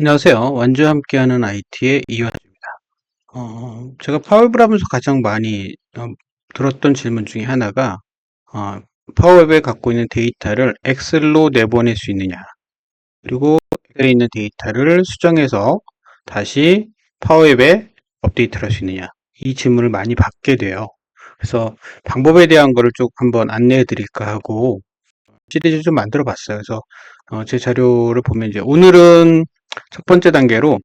안녕하세요. 완주와 함께하는 IT의 이완주입니다. 어, 제가 파워웹을 하면서 가장 많이 어, 들었던 질문 중에 하나가 어, 파워웹에 갖고 있는 데이터를 엑셀로 내보낼 수 있느냐 그리고 엑셀에 있는 데이터를 수정해서 다시 파워웹에 업데이트를 할 수 있느냐 이 질문을 많이 받게 돼요. 그래서 방법에 대한 거를 쭉 한번 안내해 드릴까 하고 시리즈 좀 만들어 봤어요. 그래서 어, 제 자료를 보면 이제 오늘은 첫 번째 단계로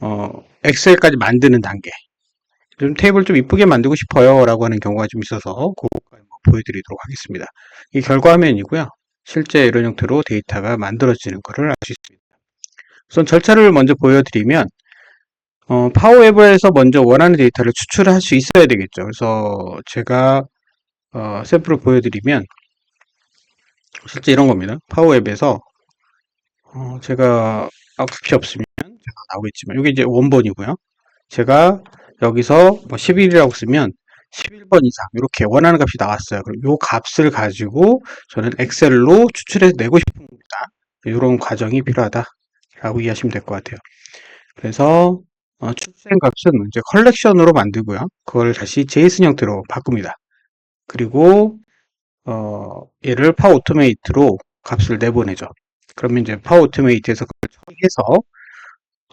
어, 엑셀까지 만드는 단계. 좀 테이블 좀 이쁘게 만들고 싶어요 라고 하는 경우가 좀 있어서 그거 보여드리도록 하겠습니다. 이 결과 화면이고요. 실제 이런 형태로 데이터가 만들어지는 것을 알 수 있습니다. 우선 절차를 먼저 보여드리면 어, 파워웹에서 먼저 원하는 데이터를 추출을 할수 있어야 되겠죠. 그래서 제가 어, 샘플을 보여드리면 실제 이런 겁니다. 파워웹에서 어, 제가 아, 굽이 없으면 제가 나오겠지만 이게 이제 원본이고요. 제가 여기서 뭐 11이라고 쓰면 11번 이상 이렇게 원하는 값이 나왔어요. 그럼 이 값을 가지고 저는 엑셀로 추출해서 내고 싶은 겁니다. 이런 과정이 필요하다라고 이해하시면 될 것 같아요. 그래서 어, 출생 값은 이제 컬렉션으로 만들고요. 그걸 다시 제이슨 형태로 바꿉니다. 그리고 어, 얘를 파워 오토메이트로 값을 내보내죠. 그러면 이제 파워 오토메이트에서 처리해서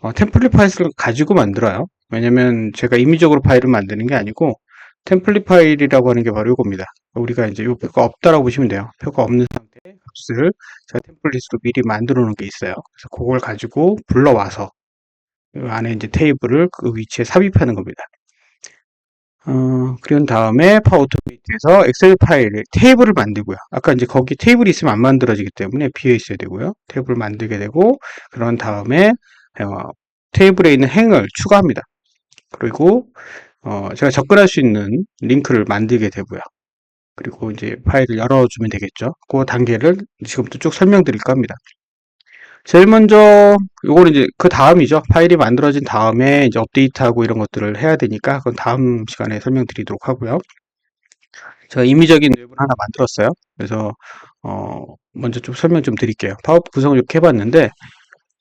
어, 템플릿 파일을 가지고 만들어요. 왜냐면 제가 임의적으로 파일을 만드는 게 아니고 템플릿 파일이라고 하는 게 바로 이겁니다. 우리가 이제 이 표가 없다라고 보시면 돼요. 표가 없는 상태의 값을 제가 템플릿으로 미리 만들어 놓은 게 있어요. 그래서 그걸 가지고 불러와서 그 안에 이제 테이블을 그 위치에 삽입하는 겁니다. 어, 그런 다음에 파워 오토메이트에서 엑셀 파일을 테이블을 만들고요. 아까 이제 거기 테이블이 있으면 안 만들어지기 때문에 비어 있어야 되고요. 테이블을 만들게 되고 그런 다음에 어, 테이블에 있는 행을 추가합니다. 그리고 어, 제가 접근할 수 있는 링크를 만들게 되고요. 그리고 이제 파일을 열어주면 되겠죠. 그 단계를 지금부터 쭉 설명드릴까 합니다. 제일 먼저 요거는 이제 그 다음이죠. 파일이 만들어진 다음에 이제 업데이트하고 이런 것들을 해야 되니까 그건 다음 시간에 설명드리도록 하고요. 제가 임의적인 웹을 하나 만들었어요. 그래서 어 먼저 좀 설명 좀 드릴게요. 파워포 구성을 이렇게 해봤는데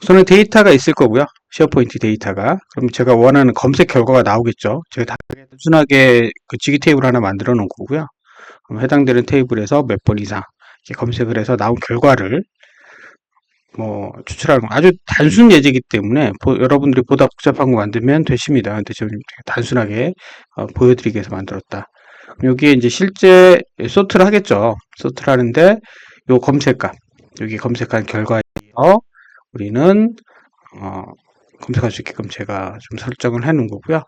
우선은 데이터가 있을 거고요. 쉐어포인트 데이터가. 그럼 제가 원하는 검색 결과가 나오겠죠. 제가 단순하게 그 지기 테이블 하나 만들어 놓은 거고요. 해당되는 테이블에서 몇 번 이상 검색을 해서 나온 결과를 뭐 추출하는 건 아주 단순 예제이기 때문에 보, 여러분들이 보다 복잡한 거 만들면 되십니다. 근데 지금 단순하게 어, 보여드리기 위해서 만들었다. 여기에 이제 실제 소트를 하겠죠. 소트를 하는데 요 검색값 여기 검색한 결과에 우리는 어, 검색할 수 있게끔 제가 좀 설정을 해 놓은 거고요.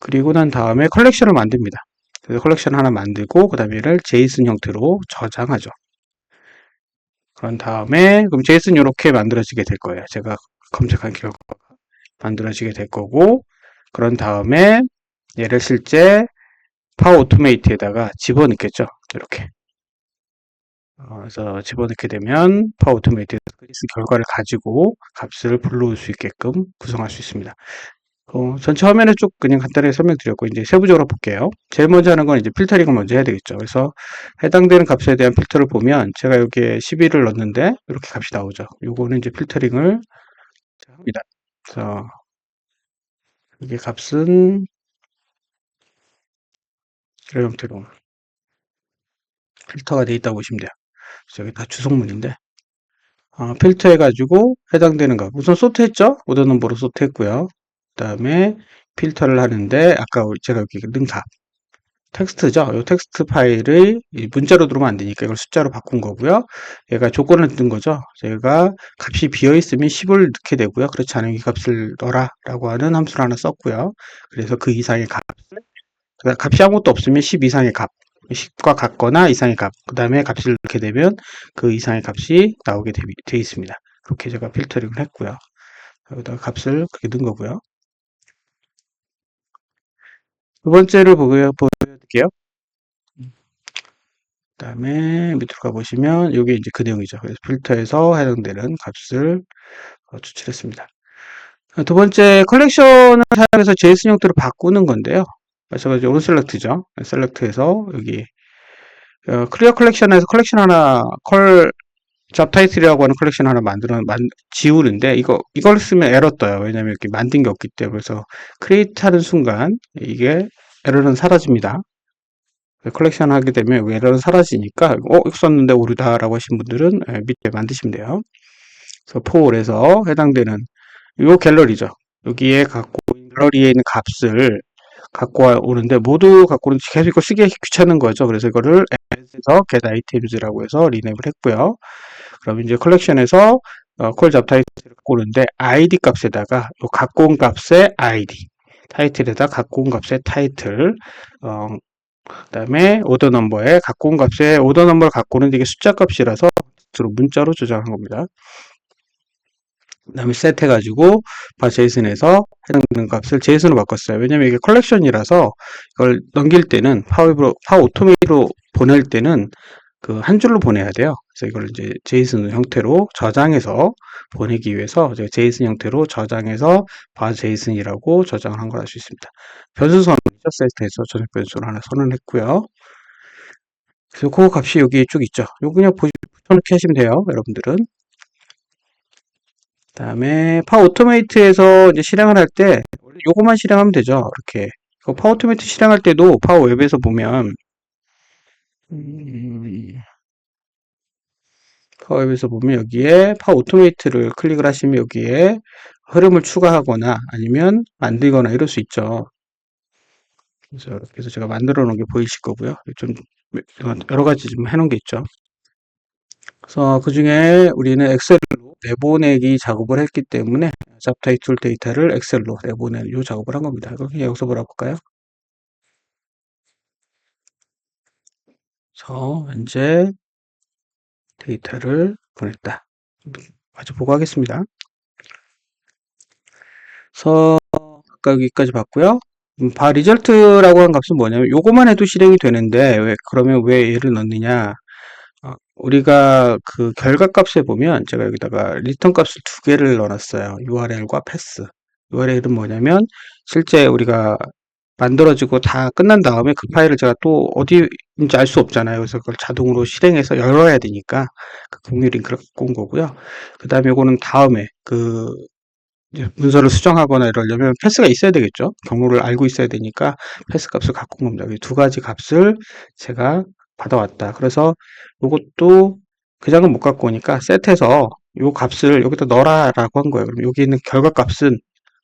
그리고 난 다음에 컬렉션을 만듭니다. 그래서 컬렉션 하나 만들고 그 다음에 얘를 제이슨 형태로 저장하죠. 그런 다음에 그럼 제이슨 이렇게 만들어지게 될 거예요. 제가 검색한 결과가 만들어지게 될 거고 그런 다음에 얘를 실제 파워 오토메이트에다가 집어넣겠죠. 이렇게. 어, 그래서 집어넣게 되면 파워 오토메이트에서 그리스 결과를 가지고 값을 불러올 수 있게끔 구성할 수 있습니다. 어, 전체 화면을 쭉 그냥 간단하게 설명드렸고 이제 세부적으로 볼게요. 제일 먼저 하는 건 이제 필터링을 먼저 해야 되겠죠. 그래서 해당되는 값에 대한 필터를 보면 제가 여기에 11을 넣었는데 이렇게 값이 나오죠. 요거는 이제 필터링을 합니다. 그래서 이게 값은 이런 형태로 필터가 되어 있다고 보시면 돼요. 여기 다 주성문인데 어, 필터 해가지고 해당되는 값 우선 소트 했죠? 오더 넘버로 소트 했고요. 그 다음에 필터를 하는데 아까 제가 여기 값 텍스트죠. 이 텍스트 파일을 문자로 들어오면 안 되니까 이걸 숫자로 바꾼 거고요. 얘가 조건을 넣은 거죠. 제가 값이 비어 있으면 10을 넣게 되고요. 그렇지 않으면 이 값을 넣어라 라고 하는 함수를 하나 썼고요. 그래서 그 이상의 값을 값이 아무것도 없으면 10 이상의 값 10과 같거나 이상의 값, 그 다음에 값을 넣게 되면 그 이상의 값이 나오게 되어 있습니다. 그렇게 제가 필터링을 했고요. 여기다가 값을 그렇게 넣은 거고요. 두 번째를 보여드릴게요. 그 다음에 밑으로 가보시면 이게 이제 그 내용이죠. 그래서 필터에서 해당되는 값을 어, 추출했습니다. 두 번째 컬렉션을 사용해서 제이슨 형태로 바꾸는 건데요. 마찬가지 온셀렉트죠. 셀렉트에서 여기 어, 클리어 컬렉션에서 컬렉션 하나 컬 잡타이틀이라고 하는 컬렉션 하나 만들어 만, 지우는데 이거 이걸 쓰면 에러 떠요. 왜냐면 이렇게 만든 게 없기 때문에 그래서 크리에이트 하는 순간 이게 에러는 사라집니다. 컬렉션 하게 되면 에러는 사라지니까 어 이거 썼는데 오르다라고 하신 분들은 예, 밑에 만드시면 돼요. 그래서 폴에서 해당되는 요 갤러리죠. 여기에 갖고 갤러리에 있는 값을 갖고 오는데 모두 갖고 오는 계속 이거 쓰기 귀찮은 거죠. 그래서 이거를 as에서 get items라고 해서 리냅을 했고요. 그럼 이제 컬렉션에서 어, 콜 잡 타이틀을 갖고 오는데 id 값에다가 요 갖고 온 값의 id 타이틀에다 갖고 온 값의 타이틀 어, 그 다음에 오더 넘버에 갖고 온 값의 오더 넘버를 갖고 오는 이게 숫자 값이라서 주로 문자로 저장한 겁니다. 그 다음에 셋 해가지고 바 제이슨에서 해당되는 값을 제이슨으로 바꿨어요. 왜냐면 이게 컬렉션이라서 이걸 넘길 때는 파워로 파워 오토메이로 보낼 때는 그 한 줄로 보내야 돼요. 그래서 이걸 이제 제이슨 형태로 저장해서 보내기 위해서 제가 제이슨 형태로 저장해서 바 제이슨이라고 저장을 한 걸 알 수 있습니다. 변수 선언이죠. 세트에서 저장 변수를 하나 선언했고요. 그래서 그 값이 여기 쭉 있죠. 요거 그냥 붙여넣기 하시면 돼요. 여러분들은. 다음에 파워 오토메이트에서 이제 실행을 할 때 요거만 실행하면 되죠. 이렇게 그 파워 오토메이트 실행할 때도 파워 웹에서 보면 음, 파워 웹에서 보면 여기에 파워 오토메이트를 클릭을 하시면 여기에 흐름을 추가하거나 아니면 만들거나 이럴 수 있죠. 그래서, 그래서 제가 만들어 놓은 게 보이실 거고요. 좀 여러 가지 좀 해놓은 게 있죠. 그래서 그 중에 우리는 엑셀로 내보내기 작업을 했기 때문에 잡타이툴 데이터를 엑셀로 내보내는 이 작업을 한 겁니다. 여기서 몰아볼까요? 그래서 현재 데이터를 보냈다. 아주 보고 하겠습니다. 그래서 아까 여기까지 봤고요. 음, 바 리절트라고 하는 값은 뭐냐면 요거만 해도 실행이 되는데 왜 그러면 왜 얘를 넣느냐 어, 우리가 그 결과 값에 보면 제가 여기다가 리턴 값을 두 개를 넣어놨어요. URL과 패스. URL은 뭐냐면 실제 우리가 만들어지고 다 끝난 다음에 그 파일을 제가 또 어디 인지 알수 없잖아요. 그래서 그걸 자동으로 실행해서 열어야 되니까 그 공유 링크를 갖고 온 거고요. 그 다음에 이거는 다음에 그 문서를 수정하거나 이러려면 패스가 있어야 되겠죠. 경로를 알고 있어야 되니까 패스 값을 갖고 온 겁니다. 두 가지 값을 제가 받아왔다. 그래서 이것도 그 장은 못 갖고 오니까 세트에서 이 값을 여기다 넣어라라고 한 거예요. 그럼 여기 있는 결과 값은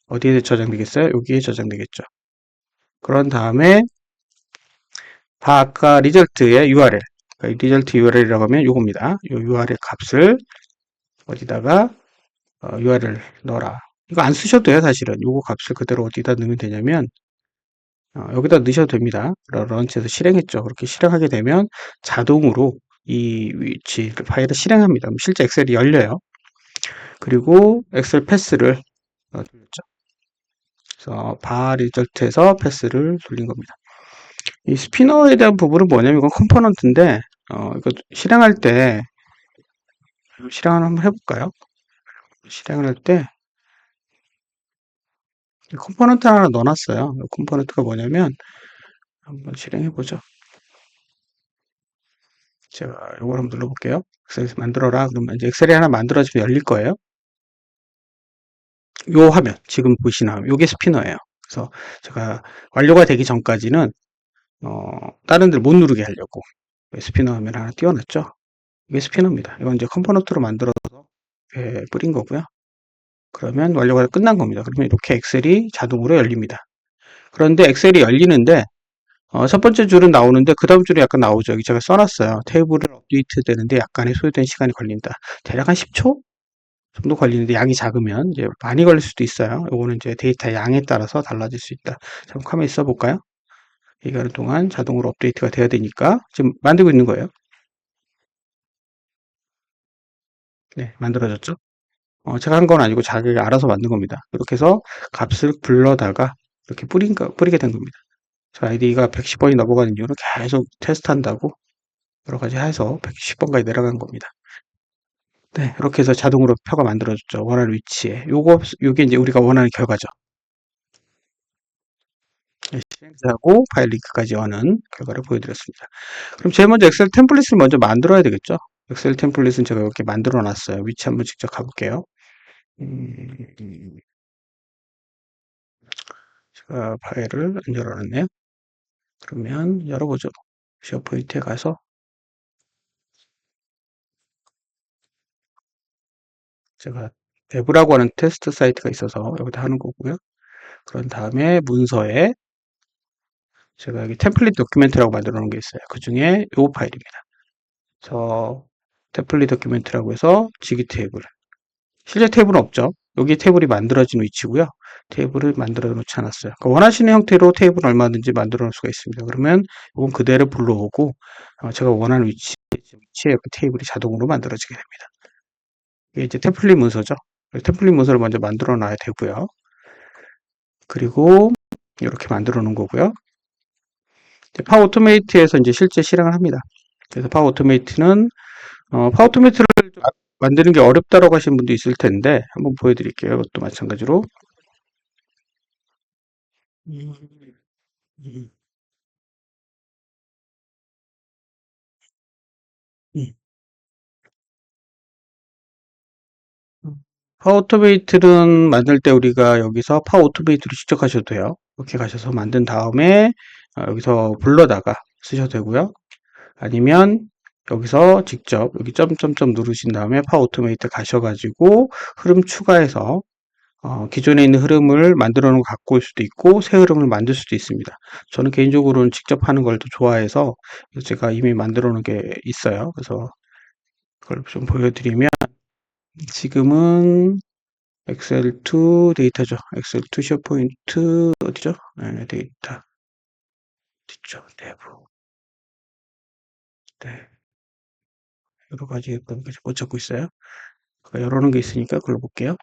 어디에 저장되겠어요? 여기에 저장되겠죠. 그런 다음에 다 아까 리절트의 URL 그러니까 리절트 URL이라고 하면 이겁니다. 이 URL 값을 어디다가 어, URL 넣어라. 이거 안 쓰셔도 돼요, 사실은. 요거 값을 그대로 어디다 넣으면 되냐면, 어, 여기다 넣으셔도 됩니다. 런치에서 실행했죠. 그렇게 실행하게 되면 자동으로 이 위치 그 파일을 실행합니다. 실제 엑셀이 열려요. 그리고 엑셀 패스를 어, 돌렸죠. 그래서 바 리절트에서 패스를 돌린 겁니다. 이 스피너에 대한 부분은 뭐냐면 이건 컴포넌트인데 어, 이거 실행할 때 실행을 한번 해볼까요? 실행을 할 때 컴포넌트 하나 넣어놨어요. 컴포넌트가 뭐냐면 한번 실행해 보죠. 제가 이걸 한번 눌러볼게요. 엑셀 만들어라. 그러면 이제 엑셀이 하나 만들어지면 열릴 거예요. 요 화면 지금 화면 요게 스피너예요. 그래서 제가 완료가 되기 전까지는 어, 다른 데를 못 누르게 하려고 스피너 화면 하나 띄워놨죠. 이게 스피너입니다. 이건 이제 컴포넌트로 만들어서 예, 뿌린 거고요. 그러면 완료가 끝난 겁니다. 그러면 이렇게 엑셀이 자동으로 열립니다. 그런데 엑셀이 열리는데 어, 첫 번째 줄은 나오는데 그 다음 줄이 약간 나오죠. 여기 제가 써놨어요. 테이블을 업데이트 되는데 약간의 소요된 시간이 걸린다. 대략 한 10초 정도 걸리는데 양이 작으면 이제 많이 걸릴 수도 있어요. 이거는 이제 데이터 양에 따라서 달라질 수 있다. 잠깐 가만히 써볼까요? 얘기하는 동안 자동으로 업데이트가 돼야 되니까 지금 만들고 있는 거예요. 네, 만들어졌죠? 어, 제가 한 건 아니고 자기가 알아서 만든 겁니다. 이렇게 해서 값을 불러다가 이렇게 뿌린 거, 뿌리게 된 겁니다. 저 아이디가 110번이 넘어가는 이유는 계속 테스트한다고 여러 가지 해서 110번까지 내려간 겁니다. 네, 이렇게 해서 자동으로 표가 만들어졌죠. 원하는 위치에. 요거, 요게 이제 우리가 원하는 결과죠. 네, 실행하고 파일 링크까지 오는 결과를 보여드렸습니다. 그럼 제일 먼저 엑셀 템플릿을 먼저 만들어야 되겠죠. 엑셀 템플릿은 제가 이렇게 만들어 놨어요. 위치 한번 직접 가볼게요. 음, 제가 파일을 안 열어놨네요. 그러면 열어보죠. 쉐어포인트에 가서 제가 앱이라고 하는 테스트 사이트가 있어서 여기다 하는 거고요. 그런 다음에 문서에 제가 여기 템플릿 도큐멘트라고 만들어 놓은 게 있어요. 그 중에 이 파일입니다. 저 템플릿 도큐멘트라고 해서 지기 테이블. 실제 테이블은 없죠. 여기 테이블이 만들어진 위치고요. 테이블을 만들어 놓지 않았어요. 그러니까 원하시는 형태로 테이블 얼마든지 만들어 놓을 수가 있습니다. 그러면 이건 그대로 불러오고 어, 제가 원하는 위치, 위치에 그 테이블이 자동으로 만들어지게 됩니다. 이게 이제 템플릿 문서죠. 템플릿 문서를 먼저 만들어 놔야 되고요. 그리고 이렇게 만들어 놓은 거고요. 파워 오토메이트에서 이제 실제 실행을 합니다. 그래서 파워 오토메이트는 어, 파워 오토메이트를 만드는 게 어렵다고 하신 분도 있을 텐데 한번 보여드릴게요. 이것도 마찬가지로. 파워 오토메이트는 만들 때 우리가 여기서 파워 오토메이트로 직접 하셔도 돼요. 이렇게 가셔서 만든 다음에 어, 여기서 불러다가 쓰셔도 되고요. 아니면 여기서 직접 여기 점점점 누르신 다음에 파워 오토메이트 가셔가지고 흐름 추가해서 어, 기존에 있는 흐름을 만들어 놓은 거 갖고 올 수도 있고 새 흐름을 만들 수도 있습니다. 저는 개인적으로는 직접 하는 걸 더 좋아해서 제가 이미 만들어 놓은 게 있어요. 그래서 그걸 좀 보여드리면 지금은 엑셀2 데이터죠. 엑셀2 쉐어포인트 어디죠? 네, 데이터 뒤쪽 내부 네 여러 가지 못 찾고 있어요. 열어놓은 게 있으니까 그걸 볼게요.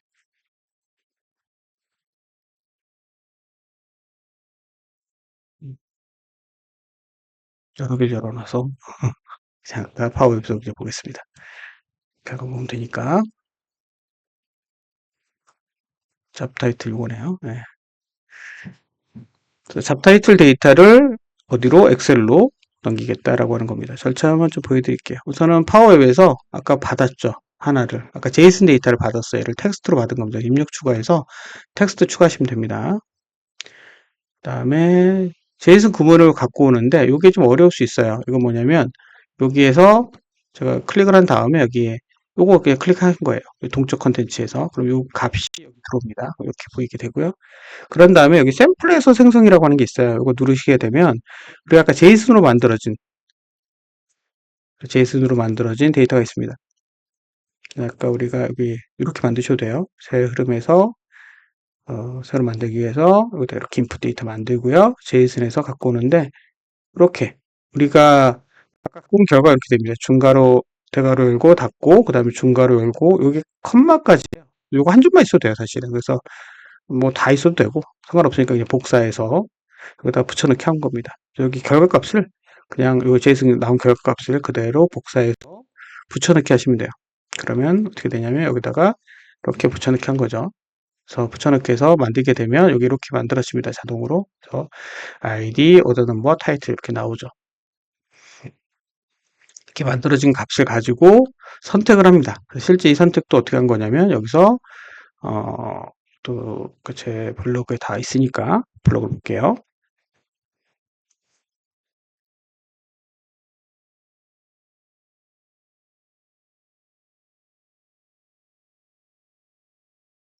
여러 개 열어놔서 잠깐 파워 웹 이제 보겠습니다. 결과 보면 되니까 잡타이틀 이거네요. 네. 잡타이틀 데이터를 어디로 엑셀로 넘기겠다라고 하는 겁니다. 절차 한번 좀 보여드릴게요. 우선은 파워웹에서 아까 받았죠. 하나를 아까 제이슨 데이터를 받았어요. 얘를 텍스트로 받은 겁니다. 입력 추가해서 텍스트 추가하시면 됩니다. 그 다음에 제이슨 구문을 갖고 오는데 이게 좀 어려울 수 있어요. 이건 뭐냐면 여기에서 제가 클릭을 한 다음에 여기에 요거 그냥 클릭하는 거예요. 동적 컨텐츠에서. 그럼 요 값이 여기 들어옵니다. 이렇게 보이게 되고요. 그런 다음에 여기 샘플에서 생성이라고 하는 게 있어요. 이거 누르시게 되면 우리가 아까 제이슨으로 만들어진 제이슨으로 만들어진 데이터가 있습니다. 아까 우리가 여기 이렇게 만드셔도 돼요. 새 흐름에서 어, 새로 만들기 위해서 여기다 이렇게 인풋 데이터 만들고요. 제이슨에서 갖고 오는데 이렇게 우리가 아까 본 결과 이렇게 됩니다. 중괄호 대괄호 열고 닫고 그 다음에 중괄호 열고 여기 컴마까지요. 요거 한 줄만 있어도 돼요 사실은. 그래서 뭐 다 있어도 되고 상관없으니까 그냥 복사해서 여기다 붙여넣기 한 겁니다. 여기 결과값을 그냥 요 제이슨 나온 결과값을 그대로 복사해서 붙여넣기 하시면 돼요. 그러면 어떻게 되냐면 여기다가 이렇게 붙여넣기 한 거죠. 그래서 붙여넣기 해서 만들게 되면 여기 이렇게 만들어집니다. 자동으로. 그래서 id, order number, title 이렇게 나오죠. 이렇게 만들어진 값을 가지고 선택을 합니다. 실제 이 선택도 어떻게 한 거냐면 여기서 어, 또제 그 블로그에 다 있으니까 블로그 볼게요.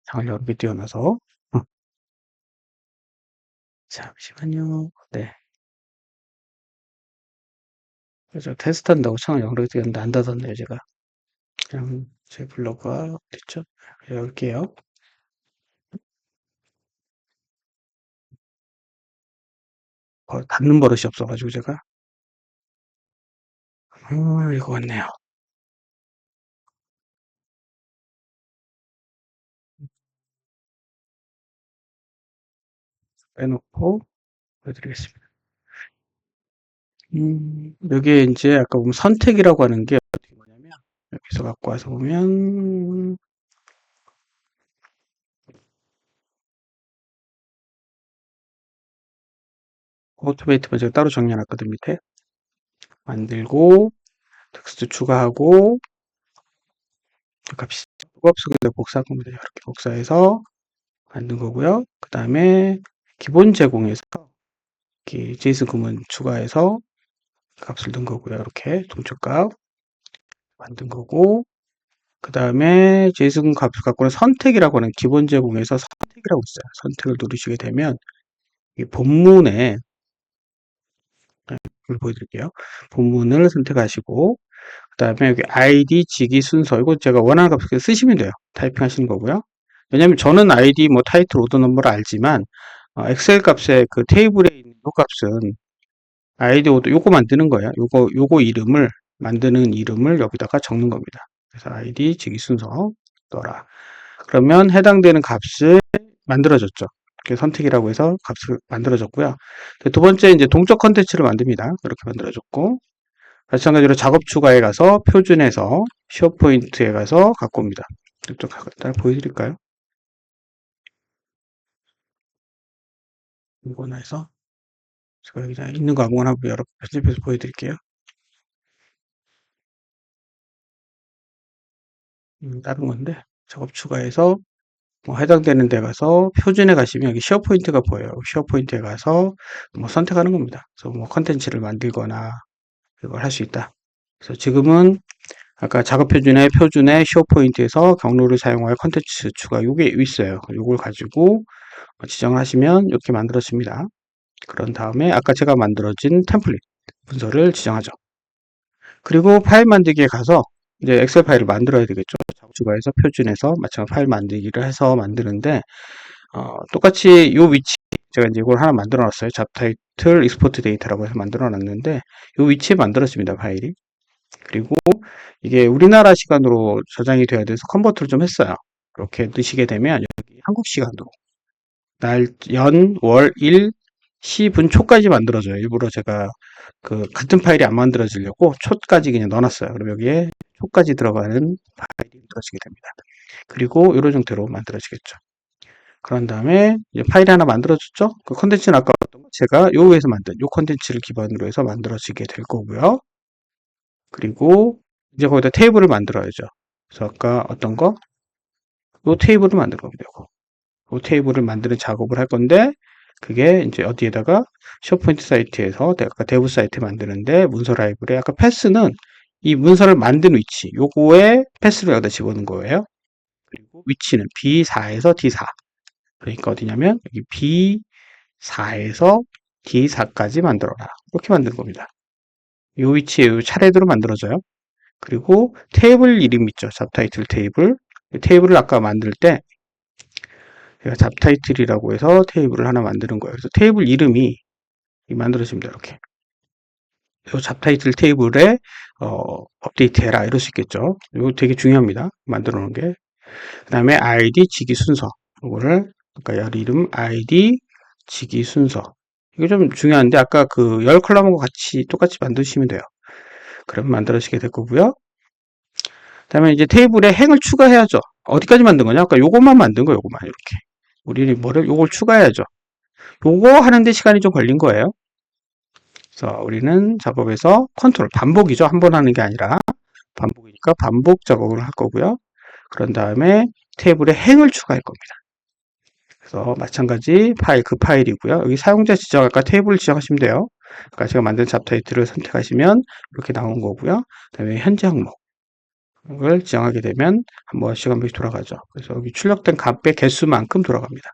창을 여러 개 띄워놔서 잠시만요. 네. 그래서 테스트한다고 창을 개 띄웠는데 안 닫았네요, 제가. 그냥 제 블로그가 어딨죠? 열게요. 어, 닫는 버릇이 없어가지고 제가. 어, 이거 같네요. 빼놓고 보여드리겠습니다. 음, 여기에 이제 아까 보면 선택이라고 하는 게 어떻게 뭐냐면 여기서 갖고 와서 보면 오토메이트 먼저 따로 정리해놨거든 밑에 만들고 텍스트 추가하고 값이 근데 복사한 겁니다. 이렇게 복사해서 만든 거고요. 그 다음에 기본 제공에서 이렇게 제이슨 구문 추가해서 값을 넣은 거고요. 이렇게 동적값 만든 거고 그 다음에 제이슨 값을 갖고는 선택이라고 하는 기본 제공에서 선택이라고 있어요. 선택을 누르시게 되면 이 본문에 네, 이걸 보여드릴게요. 본문을 선택하시고 그 다음에 여기 ID, 직위, 순서 이거 제가 원하는 값을 쓰시면 돼요. 타이핑 하시는 거고요. 왜냐면 저는 ID, 뭐 타이틀, 오더 넘버를 알지만 어, 엑셀 값에 그 테이블에 있는 요 값은 오더 요거 만드는 거예요. 요거 요거 이름을 만드는 이름을 여기다가 적는 겁니다. 그래서 ID, 직위, 순서 넣어라. 그러면 해당되는 값을 만들어졌죠. 이렇게 선택이라고 해서 값을 만들어졌고요. 두 번째 이제 동적 컨텐츠를 만듭니다. 이렇게 만들어졌고 마찬가지로 작업 추가에 가서 표준에서 쉐어포인트에 가서 갖고 옵니다. 이쪽 따라 보여드릴까요? 이거나 해서 제가 여기 있는 거 아무거나 여러 편집해서 보여드릴게요. 음, 다른 건데 작업 추가해서 뭐 해당되는 데 가서 표준에 가시면 여기 쉐어 포인트가 보여요. 쉐어 포인트에 가서 뭐 선택하는 겁니다. 그래서 뭐 컨텐츠를 만들거나 이걸 할 수 있다. 그래서 지금은 아까 작업 표준의 표준의 쉐어 포인트에서 경로를 사용하여 컨텐츠 추가 요게 있어요. 요걸 가지고 지정을 하시면 이렇게 만들어집니다. 그런 다음에 아까 제가 만들어진 템플릿 문서를 지정하죠. 그리고 파일 만들기에 가서 이제 엑셀 파일을 만들어야 되겠죠. 추가해서 표준에서 마찬가지 파일 만들기를 해서 만드는데 어, 똑같이 요 위치 제가 이제 이걸 하나 만들어 놨어요. 잡 타이틀 익스포트 데이터라고 해서 만들어 놨는데 요 위치에 만들어집니다. 파일이. 그리고 이게 우리나라 시간으로 저장이 돼야 돼서 컨버트를 좀 했어요. 이렇게 넣으시게 되면 여기 한국 시간으로 날, 연, 월, 일, 시, 분, 초까지 만들어져요. 일부러 제가 그 같은 파일이 안 만들어지려고 초까지 그냥 넣어놨어요. 그럼 여기에 초까지 들어가는 파일이 만들어지게 됩니다. 그리고 이런 형태로 만들어지겠죠. 그런 다음에 파일이 하나 만들어졌죠? 그 컨텐츠는 아까 제가 요 위에서 만든 요 컨텐츠를 기반으로 해서 만들어지게 될 거고요. 그리고 이제 거기다 테이블을 만들어야죠. 그래서 아까 어떤 거? 요 테이블을 만들 겁니다. 요 테이블을 만드는 작업을 할 건데 그게 이제 어디에다가 쇼포인트 사이트에서 아까 대부 사이트 만드는데 문서 라이브러리 아까 패스는 이 문서를 만든 위치 요거에 패스를 여기다 집어넣은 거예요. 그리고 위치는 B4에서 D4 그러니까 어디냐면 여기 B4에서 D4까지 만들어라 이렇게 만드는 겁니다. 이 위치에 이 차례대로 만들어져요. 그리고 테이블 이름 있죠. 잡타이틀 테이블. 테이블을 아까 만들 때 제가 잡타이틀이라고 해서 테이블을 하나 만드는 거예요. 그래서 테이블 이름이 만들어집니다. 이렇게. 이 잡타이틀 테이블에 어, 업데이트해라 이럴 수 있겠죠. 이거 되게 중요합니다. 만들어 놓은 게. 그 다음에 ID 직위 순서. 이거를 아까 열 이름 ID 직위 순서. 이게 좀 중요한데 아까 그 열 컬럼하고 같이 똑같이 만드시면 돼요. 그러면 만들어지게 될 거고요. 그 다음에 이제 테이블에 행을 추가해야죠. 어디까지 만든 거냐? 아까 요것만 만든 거 요것만 이렇게. 우리는 뭐를 요걸 추가해야죠. 요거 하는데 시간이 좀 걸린 거예요. 그래서 우리는 작업에서 컨트롤 반복이죠. 한 번 하는 게 아니라 반복이니까 반복 작업을 할 거고요. 그런 다음에 테이블에 행을 추가할 겁니다. 그래서 마찬가지 파일 그 파일이고요. 여기 사용자 지정 아까 테이블 지정하시면 돼요. 아까 제가 만든 잡타이틀을 선택하시면 이렇게 나온 거고요. 그다음에 현재 항목 을 지정하게 되면 한 번씩 한 번씩 돌아가죠. 그래서 여기 출력된 값의 개수만큼 돌아갑니다.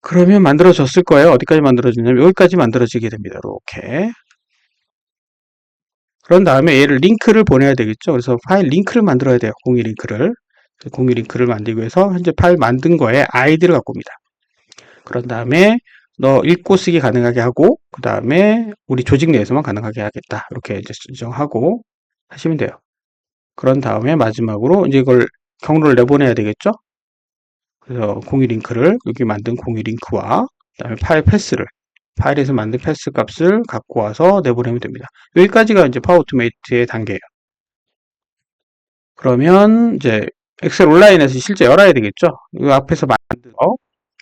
그러면 만들어졌을 거예요. 어디까지 만들어지냐면 여기까지 만들어지게 됩니다. 이렇게. 그런 다음에 얘를 링크를 보내야 되겠죠. 그래서 파일 링크를 만들어야 돼요. 공유 링크를. 공유 링크를 만들기 위해서 현재 파일 만든 거에 아이디를 갖고 옵니다. 그런 다음에 너 읽고 쓰기 가능하게 하고 그 다음에 우리 조직 내에서만 가능하게 하겠다. 이렇게 이제 지정하고 하시면 돼요. 그런 다음에 마지막으로 이제 이걸 경로를 내보내야 되겠죠. 그래서 공유 링크를 여기 만든 공유 링크와 그다음에 파일 패스를 파일에서 만든 패스 값을 갖고 와서 내보내면 됩니다. 여기까지가 이제 파워토메이트의 단계예요. 그러면 이제 엑셀 온라인에서 실제 열어야 되겠죠. 이 앞에서 만든 거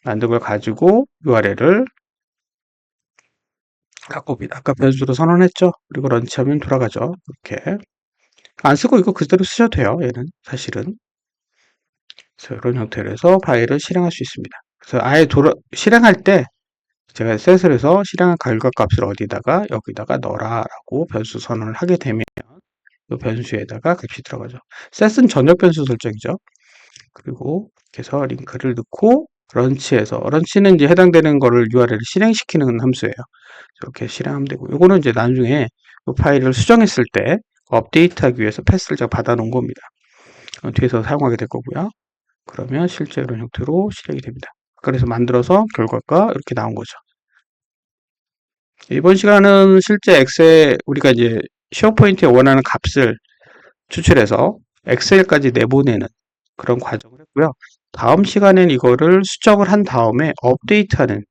만든 걸 가지고 URL을 갖고 옵니다. 아까 변수로 선언했죠? 그리고 런치하면 돌아가죠. 이렇게. 안 쓰고 이거 그대로 쓰셔도 돼요. 얘는 사실은. 그래서 이런 형태로 해서 파일을 실행할 수 있습니다. 그래서 아예 돌아, 실행할 때 제가 셋을 해서 실행한 결과 값을 어디다가 여기다가 넣어라라고 변수 선언을 하게 되면 이 변수에다가 값이 들어가죠. 셋은 전역 변수 설정이죠. 그리고 해서 링크를 넣고 런치에서 런치는 이제 해당되는 거를 URL을 실행시키는 함수예요. 이렇게 실행하면 되고 이거는 이제 나중에 이 파일을 수정했을 때 업데이트하기 위해서 패스를 제가 받아 놓은 겁니다. 어, 뒤에서 사용하게 될 거고요. 그러면 실제 이런 형태로 실행이 됩니다. 그래서 만들어서 결과가 이렇게 나온 거죠. 이번 시간은 실제 엑셀 우리가 이제 쉐어포인트에 원하는 값을 추출해서 엑셀까지 내보내는 그런 과정을 했고요. 다음 시간엔 이거를 수정을 한 다음에 업데이트하는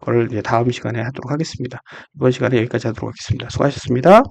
걸 이제 다음 시간에 하도록 하겠습니다. 이번 시간에 여기까지 하도록 하겠습니다. 수고하셨습니다.